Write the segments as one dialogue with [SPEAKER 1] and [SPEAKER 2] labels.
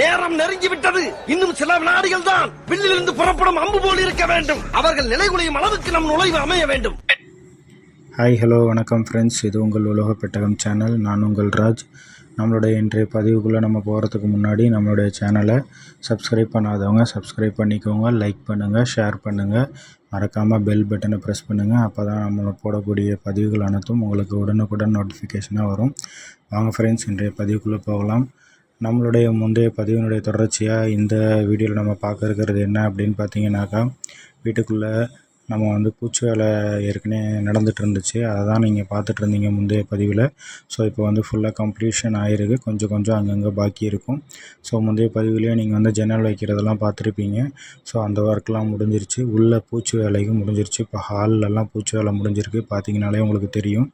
[SPEAKER 1] நேரம் நெருங்கி விட்டது. இன்னும் சில வினாடிகள் தான். வில்லிலிருந்து புறப்படும் அம்பு போல் இருக்க வேண்டும். அவர்கள் நிலைகுலையும் அளவுக்கு நம் நுழைவு அமைய வேண்டும்.
[SPEAKER 2] ஹாய் ஹலோ வணக்கம் ஃப்ரெண்ட்ஸ் இது உங்கள் உலக பெட்டகம் சேனல் நான் உங்கள் ராஜ். நம்மளுடைய இன்றைய பதிவுக்குள்ளே நம்ம போகிறதுக்கு முன்னாடி நம்மளுடைய சேனலை சப்ஸ்கிரைப் பண்ணாதவங்க சப்ஸ்கிரைப் பண்ணிக்கோங்க லைக் பண்ணுங்கள் ஷேர் பண்ணுங்கள் மறக்காமல் பெல் பட்டனை ப்ரெஸ் பண்ணுங்கள் அப்போ தான் நம்மளை போடக்கூடிய பதிவுகள் அனைத்தும் உங்களுக்கு உடனுக்குடன் நோட்டிஃபிகேஷனாக வரும். வாங்க ஃப்ரெண்ட்ஸ் இன்றைய பதிவுக்குள்ளே போகலாம். நம்மளுடைய முந்தைய பதிவினுடைய தொடர்ச்சியாக இந்த வீடியோவில் நம்ம பார்க்க இருக்கிறது என்ன அப்படின்னு பார்த்தீங்கன்னாக்கா வீட்டுக்குள்ளே நம்ம வந்து பூச்சி வேலை ஏற்கனவே நடந்துட்டு இருந்துச்சு. அதை தான் நீங்கள் பார்த்துட்டு இருந்தீங்க முந்தைய பதிவில். ஸோ இப்போ வந்து ஃபுல்லாக கம்ப்ளீஷன் ஆகிருக்கு கொஞ்சம் கொஞ்சம் அங்கங்கே பாக்கி இருக்கும். ஸோ முந்தைய பதிவுலேயே நீங்கள் வந்து ஜன்னல் வைக்கிறதெல்லாம் பார்த்துருப்பீங்க. ஸோ அந்த ஒர்க்லாம் முடிஞ்சிருச்சு. உள்ள பூச்சி வேலையும் முடிஞ்சிருச்சு. இப்போ ஹால்லலாம் பூச்சி வேலை முடிஞ்சிருக்கு. பார்த்தீங்கனாலே உங்களுக்கு தெரியும்.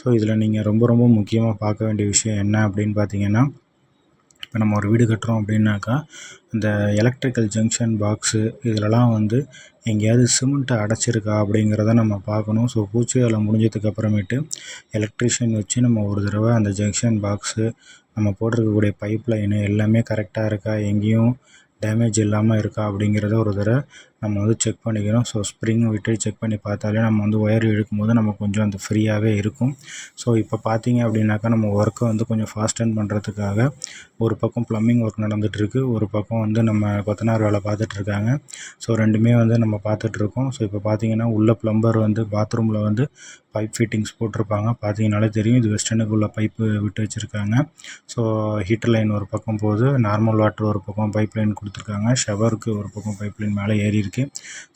[SPEAKER 2] ஸோ இதில் நீங்கள் ரொம்ப ரொம்ப முக்கியமாக பார்க்க வேண்டிய விஷயம் என்ன அப்படின்னு பார்த்தீங்கன்னா இப்போ நம்ம ஒரு வீடு கட்டுறோம் அப்படின்னாக்கா இந்த எலக்ட்ரிக்கல் ஜங்ஷன் பாக்ஸு இதிலலாம் வந்து எங்கேயாவது சிமெண்ட்டை அடைச்சிருக்கா அப்படிங்கிறத நம்ம பார்க்கணும். ஸோ பூச்சி வேலை முடிஞ்சதுக்கு அப்புறமேட்டு எலக்ட்ரிஷியன் வச்சு நம்ம ஒரு தடவை அந்த ஜங்ஷன் பாக்ஸு நம்ம போட்டிருக்கக்கூடிய பைப் லைனு எல்லாமே கரெக்டாக இருக்கா? எங்கேயும் டேமேஜ் இல்லாமல் இருக்கா அப்படிங்கிறத ஒரு தடவை நம்ம வந்து செக் பண்ணிக்கிறோம் ஸோ ஸ்ப்ரிங் விட்டு செக் பண்ணி பார்த்தாலே நம்ம வந்து ஒயர் இழுக்கும் போது நம்ம கொஞ்சம் அந்த ஃப்ரீயாகவே இருக்கும். ஸோ இப்போ பார்த்தீங்க அப்படின்னாக்கா நம்ம ஒர்க்கை வந்து கொஞ்சம் ஃபாஸ்டன் பண்ணுறதுக்காக ஒரு பக்கம் ப்ளம்பிங் ஒர்க் நடந்துகிட்ருக்கு ஒரு பக்கம் வந்து நம்ம கொத்தனார் வேலை பார்த்துட்ருக்காங்க ஸோ ரெண்டுமே வந்து நம்ம பார்த்துட்ருக்கோம் ஸோ இப்போ பார்த்தீங்கன்னா உள்ள ப்ளம்பர் வந்து பாத்ரூமில் வந்து பைப் ஃபிட்டிங்ஸ் போட்டிருப்பாங்க. பார்த்தீங்கனாலே தெரியும். இது வெஸ்டர்னுக்கு உள்ள பைப்பு விட்டு வச்சுருக்காங்க. ஸோ ஹீட்டர் லைன் ஒரு பக்கம் போகுது. நார்மல் வாட்டர் ஒரு பக்கம் பைப் லைன் கொடுத்துருக்காங்க. ஷவருக்கு ஒரு பக்கம் பைப்லைன் மேலே ஏறி இருக்கு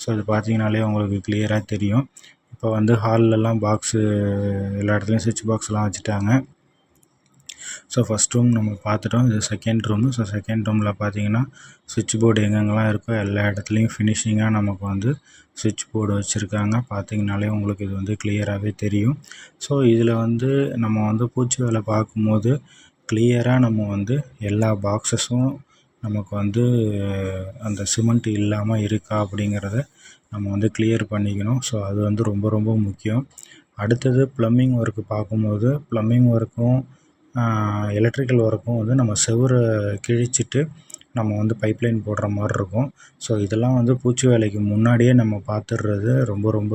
[SPEAKER 2] ஸோ அது பார்த்தீங்கனாலே உங்களுக்கு கிளியராக தெரியும். இப்போ வந்து ஹால்லலாம் பாக்ஸு எல்லா இடத்துலையும் சுவிட்ச் பாக்ஸ்லாம் வச்சுட்டாங்க. ஸோ ஃபஸ்ட் ரூம் நம்ம பார்த்துட்டோம். இது செகண்ட் ரூமு ஸோ செகண்ட் ரூமில் பார்த்தீங்கன்னா சுவிட்ச் போர்டு எங்கெங்கெல்லாம் இருக்கோ எல்லா இடத்துலையும் ஃபினிஷிங்காக நமக்கு வந்து சுவிட்ச் போர்டு வச்சுருக்காங்க. பார்த்தீங்கனாலே உங்களுக்கு இது வந்து கிளியராகவே தெரியும். ஸோ இதில் வந்து நம்ம வந்து பூச்சி வேலை பார்க்கும்போது கிளியராக நம்ம வந்து எல்லா பாக்ஸஸும் நமக்கு வந்து அந்த சிமெண்ட் இல்லாமல் இருக்கா அப்படிங்கிறத நம்ம வந்து கிளியர் பண்ணிக்கணும். ஸோ அது வந்து ரொம்ப ரொம்ப முக்கியம். அடுத்தது ப்ளம்பிங் ஒர்க்கு பார்க்கும்போது ப்ளம்பிங் ஒர்க்கும் எலக்ட்ரிக்கல் ஒர்க்கும் வந்து நம்ம செவுரை கிழிச்சிட்டு நம்ம வந்து பைப்லைன் போடுற மாதிரி இருக்கும். ஸோ இதெல்லாம் வந்து பூச்சி வேலைக்கு முன்னாடியே நம்ம பார்த்துடுறது ரொம்ப ரொம்ப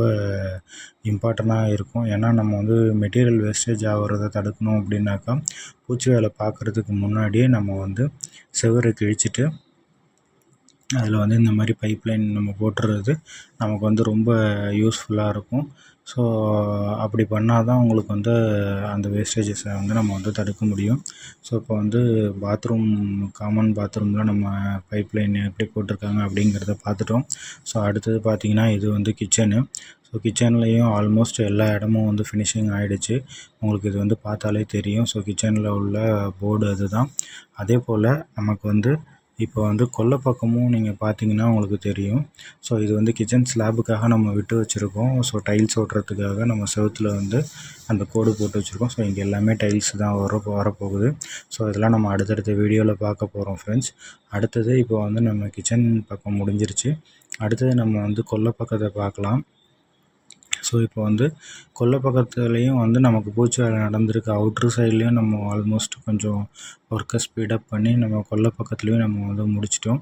[SPEAKER 2] இம்பார்ட்டண்ட்டாக இருக்கும். ஏன்னா நம்ம வந்து மெட்டீரியல் வேஸ்டேஜ் ஆகிறத தடுக்கணும் அப்படின்னாக்கா பூச்சி வேலை பார்க்குறதுக்கு முன்னாடியே நம்ம வந்து செவுரை கிழிச்சிட்டு அதில் வந்து இந்த மாதிரி பைப்லைன் நம்ம போட்டுறது நமக்கு வந்து ரொம்ப யூஸ்ஃபுல்லாக இருக்கும். ஸோ அப்படி பண்ணால் தான் உங்களுக்கு வந்து அந்த வேஸ்டேஜஸை வந்து நம்ம வந்து தடுக்க முடியும். ஸோ இப்போ வந்து பாத்ரூம் காமன் பாத்ரூமில் நம்ம பைப்லைன் எப்படி போட்டிருக்காங்க அப்படிங்கிறத பார்த்துட்டோம். ஸோ அடுத்தது பார்த்திங்கன்னா இது வந்து கிச்சனு ஸோ கிச்சன்லேயும் ஆல்மோஸ்ட் எல்லா இடமும் வந்து ஃபினிஷிங் ஆகிடுச்சு உங்களுக்கு இது வந்து பார்த்தாலே தெரியும். ஸோ கிச்சனில் உள்ள போர்டு அதுதான். அதே போல் நமக்கு வந்து இப்போ வந்து கொல்லை பக்கமும் நீங்கள் பார்த்தீங்கன்னா உங்களுக்கு தெரியும். ஸோ இது வந்து கிச்சன் ஸ்லாபுக்காக நம்ம விட்டு வச்சுருக்கோம். ஸோ டைல்ஸ் ஓட்டுறதுக்காக நம்ம செவுத்தில் வந்து அந்த கோடு போட்டு வச்சுருக்கோம். ஸோ இங்கே எல்லாமே டைல்ஸ் தான் வர வரப்போகுது. ஸோ இதெல்லாம் நம்ம அடுத்தடுத்த வீடியோவில் பார்க்க போகிறோம் ஃப்ரெண்ட்ஸ் அடுத்தது இப்போ வந்து நம்ம கிச்சன் பக்கம் முடிஞ்சிருச்சு. அடுத்தது நம்ம வந்து கொல்லை பக்கத்தை பார்க்கலாம். ஸோ இப்போ வந்து கொல்லை பக்கத்துலேயும் வந்து நமக்கு பூச்சி வேலை நடந்திருக்கு. அவுட்ரு சைட்லேயும் நம்ம ஆல்மோஸ்ட் கொஞ்சம் ஒர்க்கை ஸ்பீடப் பண்ணி நம்ம கொல்லை பக்கத்துலேயும் நம்ம வந்து முடிச்சிட்டோம்.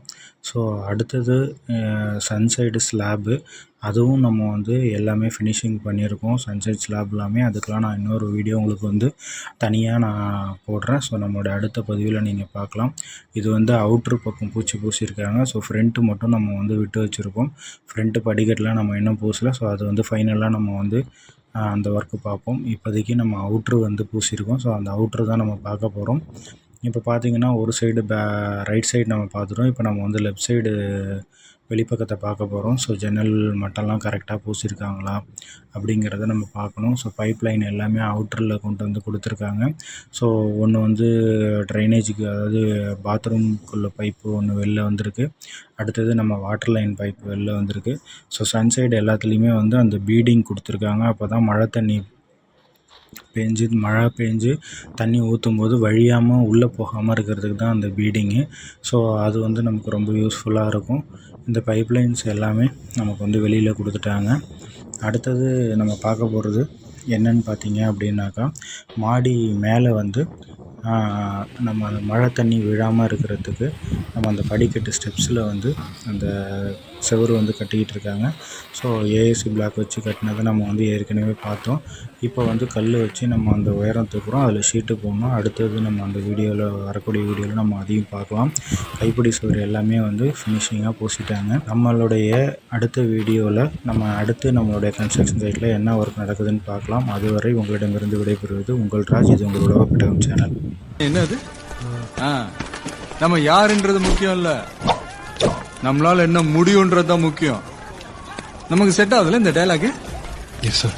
[SPEAKER 2] ஸோ அடுத்தது சன்சைடு ஸ்லாபு அதுவும் நம்ம வந்து எல்லாமே ஃபினிஷிங் பண்ணியிருக்கோம். சன்சைட் ஸ்லாப் எல்லாமே. அதுக்கெலாம் நான் இன்னொரு வீடியோ உங்களுக்கு வந்து தனியாக நான் போடுறேன். ஸோ நம்மளோட அடுத்த பதிவில் நீங்கள் பார்க்கலாம். இது வந்து அவுட்ரு பக்கம் பூச்சி பூசியிருக்காங்க. ஸோ ஃப்ரண்ட்டு மட்டும் நம்ம வந்து விட்டு வச்சுருக்கோம் ஃப்ரண்ட்டு படிக்கட்டெலாம் நம்ம இன்னும் பூசலை. ஸோ அது வந்து ஃபைனலாக நம்ம வந்து அந்த ஒர்க்கு பார்ப்போம். இப்போதைக்கு நம்ம அவுட்ரு வந்து பூசியிருக்கோம். ஸோ அந்த அவுட்ரு தான் நம்ம பார்க்க போகிறோம் இப்போ பார்த்தீங்கன்னா ஒரு சைடு பே ரைட் சைடு நம்ம பார்த்துட்டோம். இப்போ நம்ம வந்து லெஃப்ட் சைடு வெளிப்பக்கத்தை பார்க்க போகிறோம் ஸோ ஜன்னல் மட்டம்லாம் கரெக்டாக பூசியிருக்காங்களா அப்படிங்கிறத நம்ம பார்க்கணும். ஸோ பைப் லைன் எல்லாமே அவுட்டரில் கொண்டு வந்து கொடுத்துருக்காங்க. ஸோ ஒன்று வந்து ட்ரைனேஜுக்கு அதாவது பாத்ரூம்குள்ளே பைப்பு ஒன்று வெளில வந்திருக்கு. அடுத்தது நம்ம வாட்டர் லைன் பைப் வெளில வந்திருக்கு. ஸோ சன்சைடு எல்லாத்துலேயுமே வந்து அந்த பீடிங் கொடுத்துருக்காங்க. அப்போ தான் மழை தண்ணி பேஞ்சு மழை பேஞ்சு தண்ணி ஊற்றும் போது வழியாமல் உள்ளே போகாமல் இருக்கிறதுக்கு தான் அந்த பீடிங்கு. ஸோ அது வந்து நமக்கு ரொம்ப யூஸ்ஃபுல்லாக இருக்கும். இந்த பைப்லைன்ஸ் எல்லாமே நமக்கு வந்து வெளியில் கொடுத்துட்டாங்க. அடுத்தது நம்ம பார்க்க போகிறது என்னன்னு பார்த்தீங்க அப்படின்னாக்கா மாடி மேலே வந்து நம்ம அந்த மழை தண்ணி விழாமல் இருக்கிறதுக்கு நம்ம அந்த படிக்கட்டு ஸ்டெப்ஸில் வந்து அந்த செவரு வந்து கட்டிக்கிட்டு இருக்காங்க ஸோ ஏஎஸ்சி பிளாக் வச்சு கட்டினதை நம்ம வந்து ஏற்கனவே பார்த்தோம். இப்போ வந்து கல் வச்சு நம்ம அந்த உயரம் தூக்குறோம். அதில் ஷீட்டு போடணும். அடுத்தது நம்ம அந்த வீடியோவில் வரக்கூடிய வீடியோவில் நம்ம அதையும் பார்க்கலாம். கைப்பிடி சுவர் எல்லாமே வந்து ஃபினிஷிங்காக பூசிட்டாங்க. நம்மளுடைய அடுத்த வீடியோவில் நம்ம அடுத்து நம்மளுடைய கன்ஸ்ட்ரக்ஷன் சைட்டில் என்ன ஒர்க் நடக்குதுன்னு பார்க்கலாம். அதுவரை உங்களிடமிருந்து விடைபெறுவது உங்கள் ராஜ் இது உங்கள் உலக பெட்டகம் சேனல்
[SPEAKER 3] என்னது? ஆ, நம்ம யாருன்றது முக்கியம் இல்லை. நம்மளால என்ன முடியுன்றது தான் முக்கியம். நமக்கு செட் ஆகுதுல இந்த டைலாக்
[SPEAKER 4] எஸ் சார்